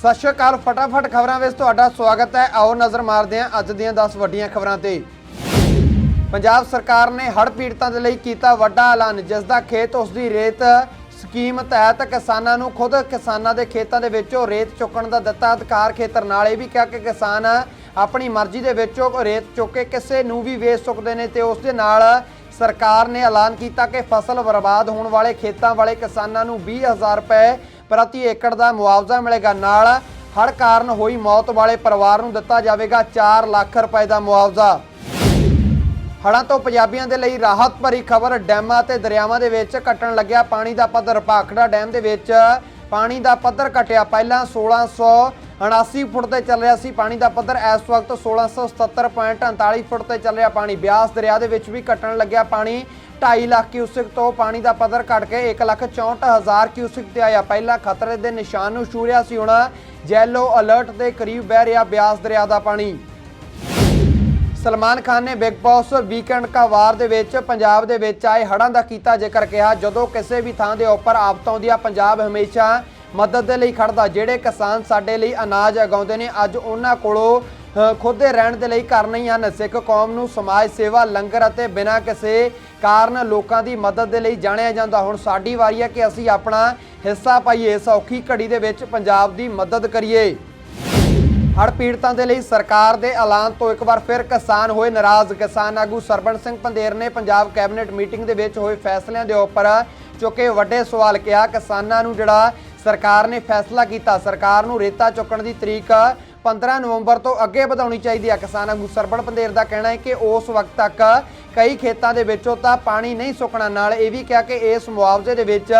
ਸਤਿ ਸ਼੍ਰੀ ਅਕਾਲ, ਫਟਾਫਟ ਖਬਰਾਂ ਵਿੱਚ ਤੁਹਾਡਾ ਸਵਾਗਤ ਹੈ। ਆਓ ਨਜ਼ਰ ਮਾਰਦੇ ਹਾਂ ਅੱਜ ਦੀਆਂ 10 ਵੱਡੀਆਂ ਖਬਰਾਂ ਤੇ। ਪੰਜਾਬ ਸਰਕਾਰ ਨੇ ਹੜ੍ਹ ਪੀੜਤਾਂ ਦੇ ਲਈ ਕੀਤਾ ਵੱਡਾ ਐਲਾਨ, ਜਿਸ ਦਾ ਖੇਤ ਉਸ ਦੀ ਰੇਤ ਸਕੀਮ ਤਹਿਤ ਕਿਸਾਨਾਂ ਨੂੰ ਖੁਦ ਕਿਸਾਨਾਂ ਦੇ ਖੇਤਾਂ ਦੇ ਵਿੱਚੋਂ ਰੇਤ ਚੁੱਕਣ ਦਾ ਦਿੱਤਾ ਅਧਿਕਾਰ। ਖੇਤਰ ਨਾਲ ਇਹ ਵੀ ਕਿਹਾ ਕਿ ਕਿਸਾਨ ਆਪਣੀ ਮਰਜ਼ੀ ਦੇ ਵਿੱਚੋਂ ਰੇਤ ਚੁੱਕ ਕੇ ਕਿਸੇ ਨੂੰ ਵੀ ਵੇਚ ਸਕਦੇ ਨੇ ਤੇ ਉਸ ਦੇ ਨਾਲ ਸਰਕਾਰ ਨੇ ਐਲਾਨ ਕੀਤਾ ਕਿ ਫਸਲ ਬਰਬਾਦ ਹੋਣ ਵਾਲੇ ਖੇਤਾਂ ਵਾਲੇ ਕਿਸਾਨਾਂ ਨੂੰ 20000 ਰੁਪਏ ਪ੍ਰਤੀ ਏਕੜ ਦਾ ਮੁਆਵਜ਼ਾ ਮਿਲੇਗਾ ਨਾਲ। ਹੜ੍ਹ ਕਾਰਨ ਹੋਈ ਮੌਤ ਵਾਲੇ ਪਰਿਵਾਰ ਨੂੰ ਦਿੱਤਾ ਜਾਵੇਗਾ 4 ਲੱਖ ਰੁਪਏ ਦਾ ਮੁਆਵਜ਼ਾ। ਹੜ੍ਹਾਂ ਤੋਂ ਪੰਜਾਬੀਆਂ ਦੇ ਲਈ ਰਾਹਤ ਭਰੀ ਖਬਰ, ਡੈਮਾਂ ਤੇ ਦਰਿਆਵਾਂ ਦੇ ਵਿੱਚ ਘਟਣ ਲੱਗਿਆ ਪਾਣੀ ਦਾ ਪੱਧਰ। ਭਾਖੜਾ ਡੈਮ ਦੇ ਵਿੱਚ ਪਾਣੀ ਦਾ ਪੱਧਰ ਘਟਿਆ। ਪਹਿਲਾਂ 1679 ਫੁੱਟ ਤੇ ਚੱਲ ਰਿਹਾ ਸੀ ਪਾਣੀ ਦਾ ਪੱਧਰ। ਇਸ ਵਕਤ 1677.39 ਫੁੱਟ ਤੇ ਚੱਲ ਰਿਹਾ ਪਾਣੀ। ਬਿਆਸ ਦਰਿਆ ਦੇ ਵਿੱਚ ਵੀ ਘਟਣ ਲੱਗਿਆ ਪਾਣੀ। 2.5 ਲੱਖ ਕਿਊਸਿਕ ਤੋਂ ਪਾਣੀ ਦਾ ਪੱਧਰ ਘਟ ਕੇ 1,64,000 ਕਿਊਸਿਕ ਤੇ ਆਇਆ। ਪਹਿਲਾਂ ਖਤਰੇ ਦੇ ਨਿਸ਼ਾਨ ਨੂੰ ਛੂ ਰਿਹਾ ਸੀ ਹੁਣ ਯੈਲੋ ਅਲਰਟ ਦੇ ਕਰੀਬ ਬਹਿ ਰਿਹਾ ਬਿਆਸ ਦਰਿਆ ਦਾ ਪਾਣੀ। ਸਲਮਾਨ ਖਾਨ ਨੇ ਬਿਗ ਬੌਸ ਵੀਕਐਂਡ ਕਾ ਵਾਰ ਦੇ ਵਿੱਚ ਪੰਜਾਬ ਦੇ ਵਿੱਚ ਆਏ ਹੜ੍ਹਾਂ ਦਾ ਕੀਤਾ ਜ਼ਿਕਰ ਕਿਹਾ। ਜਦੋਂ ਕਿਸੇ ਵੀ ਥਾਂ ਦੇ ਉੱਪਰ ਆਫਤ ਆਉਂਦੀਆਂ ਪੰਜਾਬ ਹਮੇਸ਼ਾ ਮਦਦ ਦੇ ਲਈ ਖੜਦਾ। ਜਿਹੜੇ ਕਿਸਾਨ ਸਾਡੇ ਲਈ ਅਨਾਜ ਉਗਾਉਂਦੇ ਨੇ, ਅੱਜ ਉਹਨਾਂ ਕੋਲੋਂ ਖੁਦ ਦੇ ਰਹਿਣ ਦੇ ਲਈ ਘਰ ਨਹੀਂ ਹਨ। ਸਿੱਖ ਕੌਮ ਨੂੰ ਸਮਾਜ ਸੇਵਾ ਲੰਗਰ ਅਤੇ ਬਿਨਾਂ ਕਿਸੇ ਕਾਰਨ ਲੋਕਾਂ ਦੀ ਮਦਦ ਦੇ ਲਈ ਜਾਣਿਆ ਜਾਂਦਾ। ਹੁਣ ਸਾਡੀ ਵਾਰੀ ਹੈ ਕਿ ਅਸੀਂ ਆਪਣਾ ਹਿੱਸਾ ਪਾਈਏ, ਇਸ ਔਖੀ ਘੜੀ ਦੇ ਵਿੱਚ ਪੰਜਾਬ ਦੀ ਮਦਦ ਕਰੀਏ। ਹੜ੍ਹ ਪੀੜਤਾਂ ਦੇ ਲਈ ਸਰਕਾਰ ਦੇ ਐਲਾਨ ਤੋਂ ਇੱਕ ਵਾਰ ਫਿਰ ਕਿਸਾਨ ਹੋਏ ਨਾਰਾਜ਼। ਕਿਸਾਨ ਆਗੂ ਸਰਬਣ ਸਿੰਘ ਪੰਦੇਰ ਨੇ ਪੰਜਾਬ ਕੈਬਨਿਟ ਮੀਟਿੰਗ ਦੇ ਵਿੱਚ ਹੋਏ ਫੈਸਲਿਆਂ ਦੇ ਉੱਪਰ ਚੁੱਕੇ ਵੱਡੇ ਸਵਾਲ ਕਿਹਾ। ਕਿਸਾਨਾਂ ਨੂੰ ਜਿਹੜਾ ਸਰਕਾਰ ਨੇ ਫੈਸਲਾ ਕੀਤਾ। ਸਰਕਾਰ ਨੂੰ ਰੇਤਾ ਚੁੱਕਣ ਦੀ ਤਰੀਕ 15 ਨਵੰਬਰ ਤੋਂ ਅੱਗੇ ਵਧਾਉਣੀ ਚਾਹੀਦੀ ਹੈ। ਕਿਸਾਨ ਆਗੂ ਸਰਬਣ ਪੰਦੇਰ ਦਾ ਕਹਿਣਾ ਹੈ ਕਿ ਉਸ ਵਕਤ ਤੱਕ ਕਈ ਖੇਤਾਂ ਦੇ ਵਿੱਚੋਂ ਤਾਂ ਪਾਣੀ ਨਹੀਂ ਸੁੱਕਣਾ। ਨਾਲ ਇਹ ਵੀ ਕਿਹਾ ਕਿ ਇਸ ਮੁਆਵਜ਼ੇ ਦੇ ਵਿੱਚ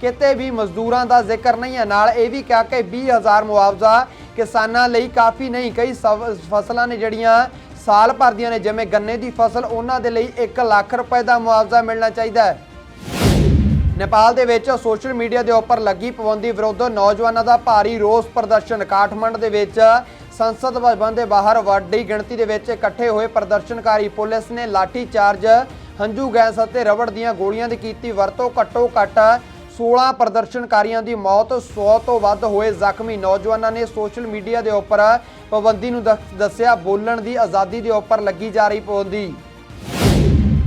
ਕਿਤੇ ਵੀ ਮਜ਼ਦੂਰਾਂ ਦਾ ਜ਼ਿਕਰ ਨਹੀਂ ਹੈ। ਨਾਲ ਇਹ ਵੀ ਕਿਹਾ ਕਿ 20000 ਮੁਆਵਜ਼ਾ ਕਿਸਾਨਾਂ ਲਈ ਕਾਫੀ ਨਹੀਂ। ਕਈ ਸਵ- ਫਸਲਾਂ ਨੇ ਜਿਹੜੀਆਂ ਸਾਲ ਭਰ ਦੀਆਂ ਨੇ, ਜਿਵੇਂ ਗੰਨੇ ਦੀ ਫਸਲ, ਉਹਨਾਂ ਦੇ ਲਈ 1 ਲੱਖ ਰੁਪਏ ਦਾ ਮੁਆਵਜ਼ਾ ਮਿਲਣਾ ਚਾਹੀਦਾ ਹੈ। ਨੇਪਾਲ ਦੇ ਵਿੱਚ ਸੋਸ਼ਲ ਮੀਡੀਆ ਦੇ ਉੱਪਰ ਲੱਗੀ ਪਾਬੰਦੀ ਵਿਰੁੱਧ ਨੌਜਵਾਨਾਂ ਦਾ ਭਾਰੀ ਰੋਸ ਪ੍ਰਦਰਸ਼ਨ। ਕਾਠਮੰਡ ਦੇ ਵਿੱਚ ਸੰਸਦ ਭਵਨ ਦੇ ਬਾਹਰ ਵੱਡੀ ਗਿਣਤੀ ਦੇ ਵਿੱਚ ਇਕੱਠੇ ਹੋਏ ਪ੍ਰਦਰਸ਼ਨਕਾਰੀ ਪੁਲਿਸ ਨੇ ਲਾਠੀ ਚਾਰਜ ਹੰਝੂ ਗੈਸ ਅਤੇ ਰਬੜ ਦੀਆਂ ਗੋਲੀਆਂ ਦੀ ਕੀਤੀ ਵਰਤੋਂ। ਘੱਟੋ ਘੱਟ 16 ਪ੍ਰਦਰਸ਼ਨਕਾਰੀਆਂ ਦੀ ਮੌਤ 100 ਤੋਂ ਵੱਧ ਹੋਏ ਜ਼ਖਮੀ ਨੌਜਵਾਨਾਂ ਨੇ ਸੋਸ਼ਲ ਮੀਡੀਆ ਦੇ ਉੱਪਰ ਪਾਬੰਦੀ ਨੂੰ ਦੱਸਿਆ। ਬੋਲਣ ਦੀ ਆਜ਼ਾਦੀ ਦੇ ਉੱਪਰ ਲੱਗੀ ਜਾ ਰਹੀ ਪਾਬੰਦੀ।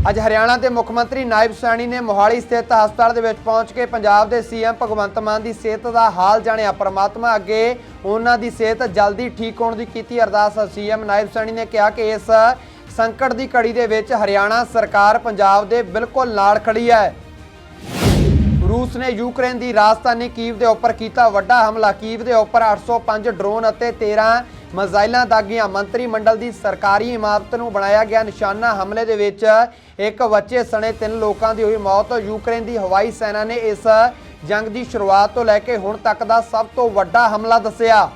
ਅੱਜ ਹਰਿਆਣਾ ਦੇ ਮੁੱਖ ਮੰਤਰੀ ਨਾਇਬ ਸੈਣੀ ਨੇ ਮੋਹਾਲੀ ਸਥਿਤ ਹਸਪਤਾਲ ਦੇ ਵਿੱਚ ਪਹੁੰਚ ਕੇ ਪੰਜਾਬ ਦੇ ਸੀਐਮ ਭਗਵੰਤ ਮਾਨ ਦੀ ਸਿਹਤ ਦਾ ਹਾਲ ਜਾਣਿਆ। ਪਰਮਾਤਮਾ ਅੱਗੇ ਉਹਨਾਂ ਦੀ ਸਿਹਤ ਜਲਦੀ ਠੀਕ ਹੋਣ ਦੀ ਕੀਤੀ ਅਰਦਾਸ। ਸੀਐਮ ਨਾਇਬ ਸੈਣੀ ਨੇ ਕਿਹਾ ਕਿ ਇਸ ਸੰਕਟ ਦੀ ਘੜੀ ਦੇ ਵਿੱਚ ਹਰਿਆਣਾ ਸਰਕਾਰ ਪੰਜਾਬ ਦੇ ਬਿਲਕੁਲ ਨਾਲ ਖੜੀ ਹੈ। ਰੂਸ ਨੇ ਯੂਕਰੇਨ ਦੀ ਰਾਜਧਾਨੀ ਕੀਵ ਦੇ ਉੱਪਰ ਕੀਤਾ ਵੱਡਾ ਹਮਲਾ। ਕੀਵ ਦੇ ਉੱਪਰ 805 ਡਰੋਨ ਅਤੇ 13 ਮਿਜ਼ਾਈਲਾਂ ਦਾਗੀਆਂ ਮੰਤਰੀ ਮੰਡਲ ਦੀ ਸਰਕਾਰੀ ਇਮਾਰਤ ਨੂੰ ਬਣਾਇਆ ਗਿਆ ਨਿਸ਼ਾਨਾ ਹਮਲੇ ਦੇ ਵਿੱਚ ਇੱਕ ਬੱਚੇ ਸਣੇ ਤਿੰਨ ਲੋਕਾਂ ਦੀ ਹੋਈ ਮੌਤ। ਯੂਕਰੇਨ ਦੀ ਹਵਾਈ ਸੈਨਾ ਨੇ ਇਸ ਜੰਗ ਦੀ ਸ਼ੁਰੂਆਤ ਤੋਂ ਲੈ ਕੇ ਹੁਣ ਤੱਕ ਦਾ ਸਭ ਤੋਂ ਵੱਡਾ ਹਮਲਾ ਦੱਸਿਆ।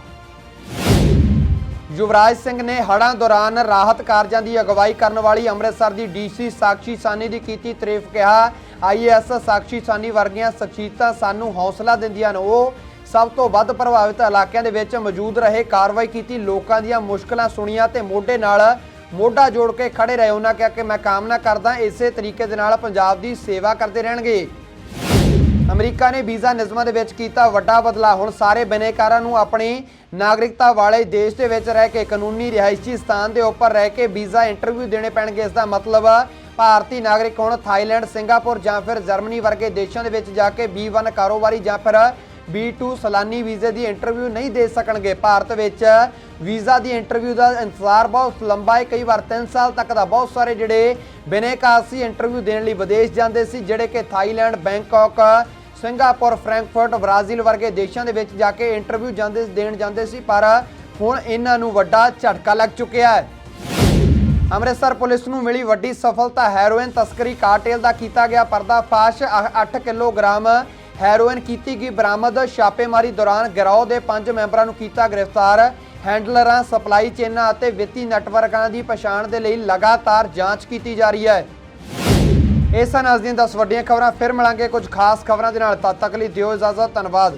ਯੁਵਰਾਜ ਸਿੰਘ ਨੇ ਹੜ੍ਹਾਂ ਦੌਰਾਨ ਰਾਹਤ ਕਾਰਜਾਂ ਦੀ ਅਗਵਾਈ ਕਰਨ ਵਾਲੀ ਅੰਮ੍ਰਿਤਸਰ ਦੀ ਡੀਸੀ ਸਾਕਸ਼ੀ ਸਾਨੀ ਦੀ ਕੀਤੀ ਤਾਰੀਫ ਕਿਹਾ। ਆਈਐਸ ਸਾਕਸ਼ੀ ਸਾਨੀ ਵਰਗੀਆਂ ਸ਼ਖਸੀਅਤਾਂ ਸਾਨੂੰ ਹੌਸਲਾ ਦਿੰਦੀਆਂ ਨੇ। ਉਹ ਸਭ ਤੋਂ ਵੱਧ ਪ੍ਰਭਾਵਿਤ ਇਲਾਕਿਆਂ ਦੇ ਵਿੱਚ ਮੌਜੂਦ ਰਹੇ ਕਾਰਵਾਈ ਕੀਤੀ, ਲੋਕਾਂ ਦੀਆਂ ਮੁਸ਼ਕਲਾਂ ਸੁਣੀਆਂ ਤੇ ਮੋਢੇ ਨਾਲ ਮੋਢਾ ਜੋੜ ਕੇ ਖੜੇ ਰਹੇ। ਉਹਨਾਂ ਕਿਹਾ ਕਿ ਮੈਂ ਕਾਮਨਾ ਕਰਦਾ ਇਸੇ ਤਰੀਕੇ ਦੇ ਨਾਲ ਪੰਜਾਬ ਦੀ ਸੇਵਾ ਕਰਦੇ ਰਹਿਣਗੇ। ਅਮਰੀਕਾ ਨੇ ਵੀਜ਼ਾ ਨਿਯਮਾਂ ਦੇ ਵਿੱਚ ਕੀਤਾ ਵੱਡਾ ਬਦਲਾਅ। ਹੁਣ ਸਾਰੇ ਬਿਨੇਕਾਰਾਂ ਨੂੰ ਆਪਣੀ ਨਾਗਰਿਕਤਾ ਵਾਲੇ ਦੇਸ਼ ਦੇ ਵਿੱਚ ਰਹਿ ਕੇ ਕਾਨੂੰਨੀ ਰਿਹਾਇਸ਼ੀ ਸਥਾਨ ਦੇ ਉੱਪਰ ਰਹਿ ਕੇ ਵੀਜ਼ਾ ਇੰਟਰਵਿਊ ਦੇਣੇ ਪੈਣਗੇ। ਇਸ ਦਾ ਮਤਲਬ ਭਾਰਤੀ ਨਾਗਰਿਕ ਹੁਣ, ਥਾਈਲੈਂਡ, ਸਿੰਗਾਪੁਰ ਜਾਂ ਫਿਰ ਜਰਮਨੀ ਵਰਗੇ ਦੇਸ਼ਾਂ ਦੇ ਵਿੱਚ ਜਾ ਕੇ B1 ਕਾਰੋਬਾਰੀ ਜਾਂ ਫਿਰ B2 ਸਲਾਨੀ ਵੀਜ਼ੇ ਦੀ ਇੰਟਰਵਿਊ ਨਹੀਂ ਦੇ ਸਕਣਗੇ। ਭਾਰਤ ਵਿੱਚ ਵੀਜ਼ਾ ਦੀ ਇੰਟਰਵਿਊ ਦਾ ਇੰਤਜ਼ਾਰ ਬਹੁਤ ਲੰਬਾ ਹੈ। ਕਈ ਵਾਰ 3 ਸਾਲ ਤੱਕ ਦਾ ਬਹੁਤ ਸਾਰੇ ਜਿਹੜੇ ਬਿਨੇਕਾਰ ਸੀ ਇੰਟਰਵਿਊ ਦੇਣ ਲਈ ਵਿਦੇਸ਼ ਜਾਂਦੇ ਸੀ, ਜਿਹੜੇ ਕਿ Thailand, Bangkok, Singapore, Frankfurt, Brazil ਵਰਗੇ ਦੇਸ਼ਾਂ ਦੇ ਵਿੱਚ ਜਾ ਕੇ ਇੰਟਰਵਿਊ ਜਾਂਦੇ ਦੇਣ ਜਾਂਦੇ ਸੀ, ਪਰ ਹੁਣ ਇਹਨਾਂ ਨੂੰ ਵੱਡਾ ਝਟਕਾ ਲੱਗ ਚੁੱਕਿਆ ਹੈ। ਅੰਮ੍ਰਿਤਸਰ ਪੁਲਿਸ ਨੂੰ ਮਿਲੀ ਵੱਡੀ ਸਫਲਤਾ। ਹੈਰੋਇਨ ਤਸਕਰੀ ਕਾਰਟੇਲ ਦਾ ਕੀਤਾ ਗਿਆ ਪਰਦਾਫਾਸ਼। 8 ਕਿਲੋਗ੍ਰਾਮ ਹੈਰੋਇਨ ਕੀਤੀ ਗਈ ਬਰਾਮਦ, ਛਾਪੇਮਾਰੀ ਦੌਰਾਨ ਗਿਰੋਹ ਦੇ 5 ਮੈਂਬਰਾਂ ਨੂੰ ਕੀਤਾ ਗ੍ਰਿਫਤਾਰ। ਹੈਂਡਲਰਾਂ, ਸਪਲਾਈ ਚੇਨਾਂ ਅਤੇ ਵਿੱਤੀ ਨੈਟਵਰਕਾਂ ਦੀ ਪਛਾਣ ਦੇ ਲਈ ਲਗਾਤਾਰ ਜਾਂਚ ਕੀਤੀ ਜਾ ਰਹੀ ਹੈ। ਇਹ ਸਨ ਅੱਜ ਦੀਆਂ 10 ਵੱਡੀਆਂ ਖਬਰਾਂ, ਫਿਰ ਮਿਲਾਂਗੇ ਕੁਝ ਖਾਸ ਖਬਰਾਂ ਦੇ ਨਾਲ। ਤਦ ਤੱਕ ਲਈ ਦਿਓ ਇਜਾਜ਼ਤ, ਧੰਨਵਾਦ।